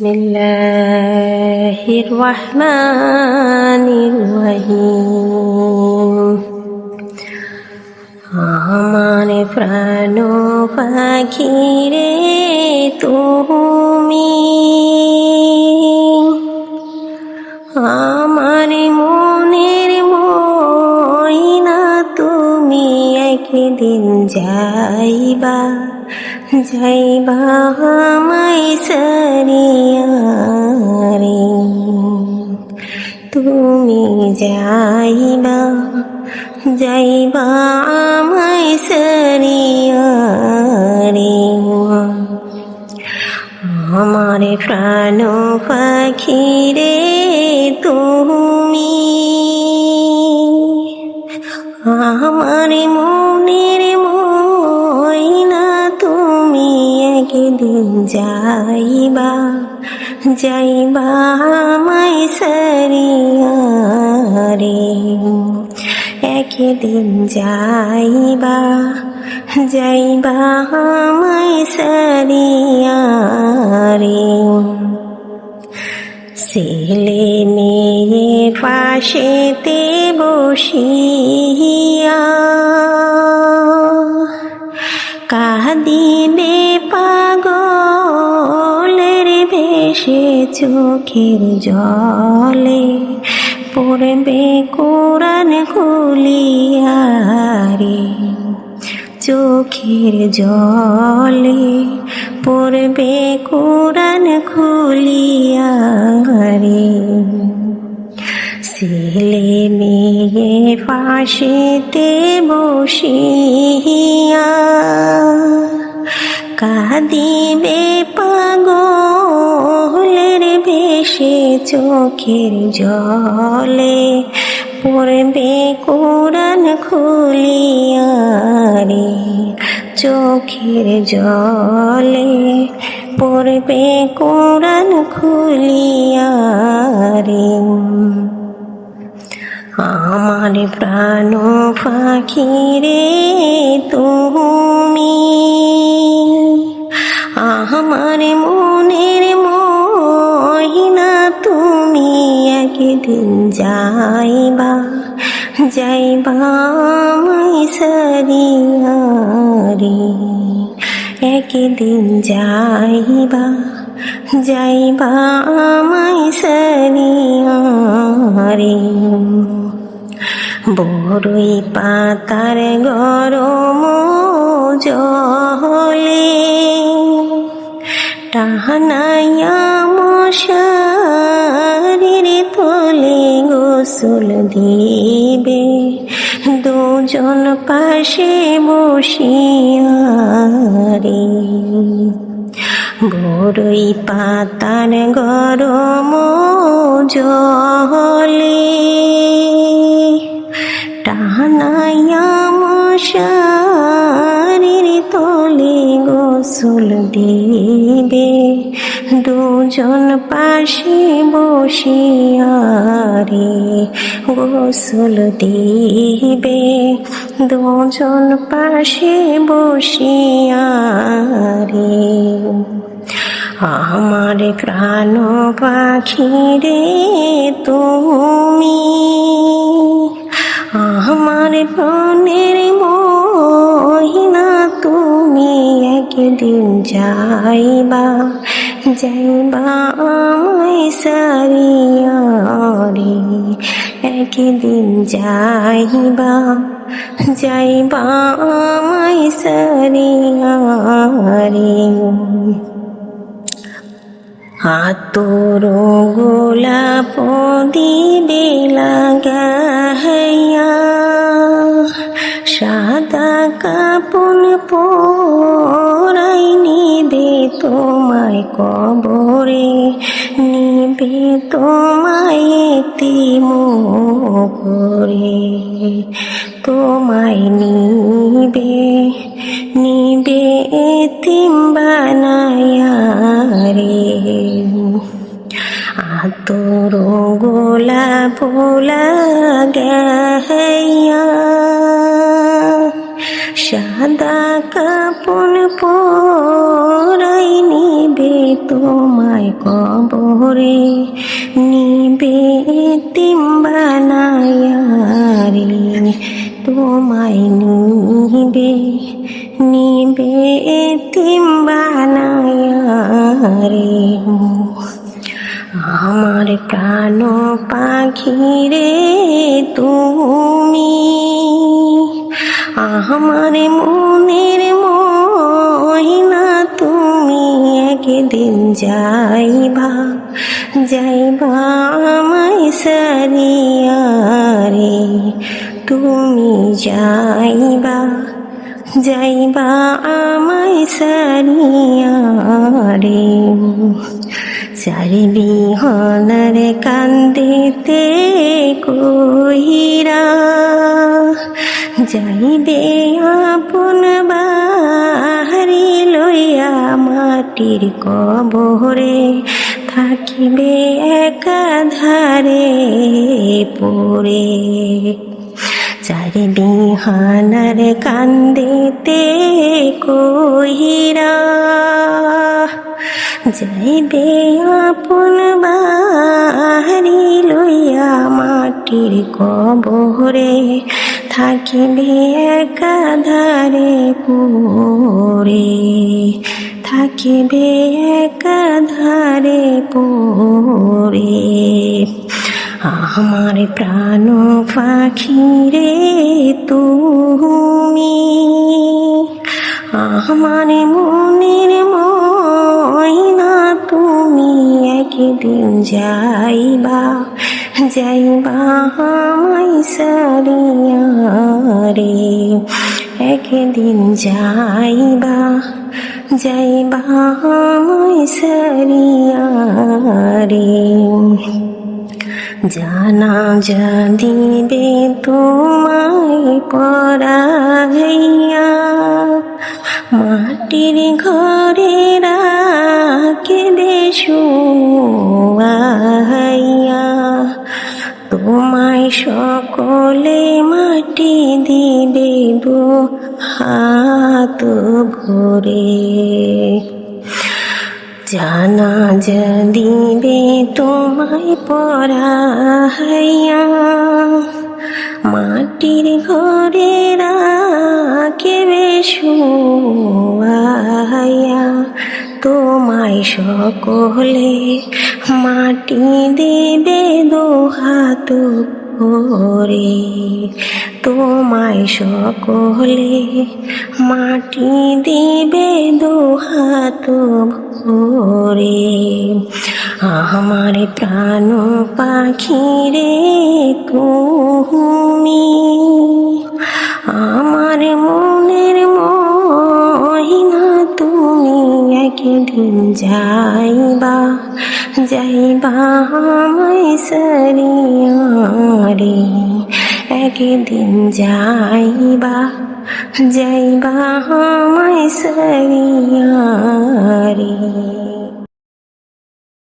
بسم الله الرحمن الرحيم আমার প্রাণ পাখি রে তুমি আমার মনের ময়না তুমি একদিন যাইবা যাইবা আমায় সারিয়া রে তুমি যাইবা যাইবা আমায় সারিয়া রে আমার প্রাণ পাখি রে তুমি যাইবা যাইবা আমায় সারিয়া রে একদিন যাইবা যাইবা আমায় সারিয়া রে ছেলে নিয়ে পাশেতে বসিয়া কাঁদিবে ভেসে চোখের জলে পড়বে কোরআন খুলিয়ারে। চোখের জলে পড়বে কোরআন খুলিয়া রে ছেলে মেয়ে পাশেতে বসিয়া কাঁদিবে পাগলের বেশে চোখের জলে পড়বে কোরআন খুলিয়া রে। চোখের জলে পড়বে কোরআন খুলিয়া রে। আমার প্রাণ পাখি রে তুমি, আমার মনের একদিন যাইবা যাইবা সারিয়া রে একদিন যাইবা যাইবা আমায় সারিয়া রে বড়ই পাতার গরম জলে, টাহানাইয়া মশারির তোলে গোসল দিবে। দুজন পাশে বসিয়া রে বড়ই পাতার গরম জলে। টানাইয়া মশারির তলে গোসল দিবে, দুজন পাশে বসিয়া রে। গোসল দিবে, দুজন পাশে বসিয়া রে। আমার প্রাণ পাখি রে তুমি, আমার প্রাণের মহিনা একদিন যাইবা যাইবা আমায় সারিয়া রে একদিন যাইবা যাইবা আমায় সারিয়া রে আতর গোলাপ দিবে লাগাইয়া সাদা কাপন নিবে তোমায় কবরে নিবে তোমায় তিম করে তোমায় নিবে নিবে তিম বানায়া রে আতর গোলা ভোলা গাইয়া সাদা কাপন পরা সবাই নিবে তোমায় কবরে, নিবে তিম্বানায়ারে তোমায় নিবে নিবে তিম্বানায়ারে আমার প্রাণ পাখি রে তুমি আমার মনের মহিনা তুমি একদিন যাইবা যাইবা আমায় সারিয়া রে। তুমি যাইবা যাইবা আমায় সারিয়া রে। চারি বিহনের কান্দিতে কহিরা যাইবে আপন বাহারি লইয়া মাটির কবরে থাকিবে একাধারে পড়ে। চারি বিহানার কান্দিতে কহিরা, যাইবে আপন বাহারি লইয়া মাটির কবরে থাকিবে একাধারে পড়ে। থাকিবে একাধারে পড়ে। আমার প্রাণ পাখি রে তুমি। আমার মনের ময়না তুমি একদিন যাইবা। যাইবা আমায় সারিয়া রে একদিন যাইবা যাইবা আমায় সারিয়া রে জানা যা দিবে তোমায় পড়াইয়া মাটির ঘরে রাখবে শুয়াইয়া তোমায় সকলে মাটি দিবে দু হাত ভরে জানা দিবে তোমায় পড়াইয়া মাটির ঘরে রাখবে শুয়াইয়া। তোমায় সকলে মাটি দেবে দোহাত ভরে তোমায় সকলে মাটি দিবে দোহাত ভরে আমার প্রাণ পাখি রে তুমি, আমার মনের একদিন যাইবা যাইবা আমায় সারিয়া রে একদিন যাইবা যাইবা আমায় সারিয়া রে